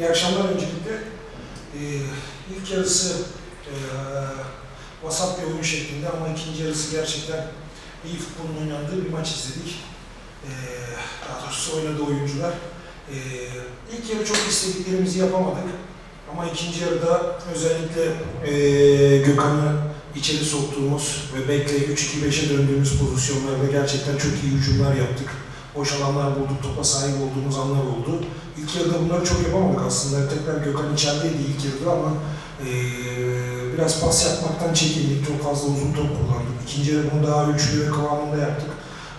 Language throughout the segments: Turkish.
İyi akşamlar öncelikle. Ee, ilk yarısı e, vasat bir oyun şeklinde ama ikinci yarısı gerçekten iyi futbolun oynandığı bir maç izledik. Ee, daha doğrusu oynadı oyuncular. Ee, ilk yarı çok istediklerimizi yapamadık. Ama ikinci yarıda özellikle e, Gökhan'ı içeri soktuğumuz ve bekle 3-2-5'e döndüğümüz pozisyonlarda gerçekten çok iyi hücumlar yaptık. Boş alanlar bulduk, topa sahip olduğumuz anlar oldu. İlk yarıda bunları çok yapamadık aslında. Tekrar Gökhan içerideydi ilk yarıda ama eee, biraz pas yapmaktan çekindik. Çok fazla uzun top kullandık. İkinci yarı bunu daha ölçülü ve kıvamında yaptık.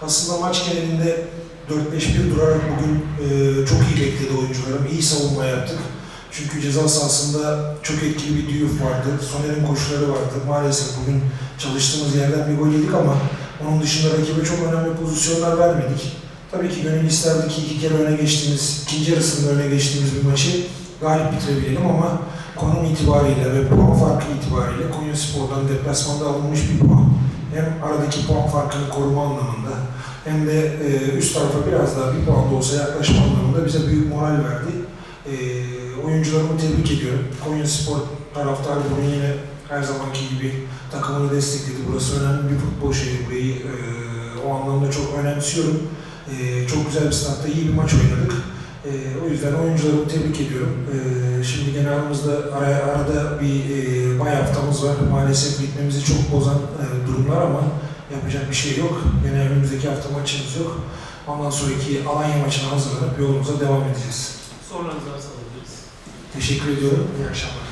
Aslında maç genelinde 4-5-1 durarak bugün eee, çok iyi bekledi oyuncularım. İyi savunma yaptık. Çünkü ceza sahasında çok etkili bir Diouf vardı. Soner'in koşuları vardı. Maalesef bugün çalıştığımız yerden bir gol yedik ama onun dışında rakibe çok önemli pozisyonlar vermedik. Tabii ki gönül isterdi ki iki kere öne geçtiğimiz, ikinci yarısında öne geçtiğimiz bir maçı galip bitirebilelim ama konum itibariyle ve puan farkı itibariyle Konya Spor'dan deplasmanda alınmış bir puan. Hem aradaki puan farkını koruma anlamında hem de e, üst tarafa biraz daha bir puan da olsa yaklaşma anlamında bize büyük moral verdi. E, oyuncularımı tebrik ediyorum. Konya Spor taraftarı bunu yine her zamanki gibi takımını destekledi. Burası önemli bir futbol şehri. Burayı e, o anlamda çok önemsiyorum. Ee, çok güzel bir statta iyi bir maç oynadık. Ee, o yüzden oyuncularımı tebrik ediyorum. Ee, şimdi gene aramızda araya, arada bir e, bay haftamız var. Maalesef ritmimizi çok bozan e, durumlar ama yapacak bir şey yok. Gene önümüzdeki hafta maçımız yok. Ondan sonraki Alanya maçına hazırlanıp yolumuza devam edeceğiz. Sorularınızı alabiliriz. Teşekkür ediyorum. İyi akşamlar.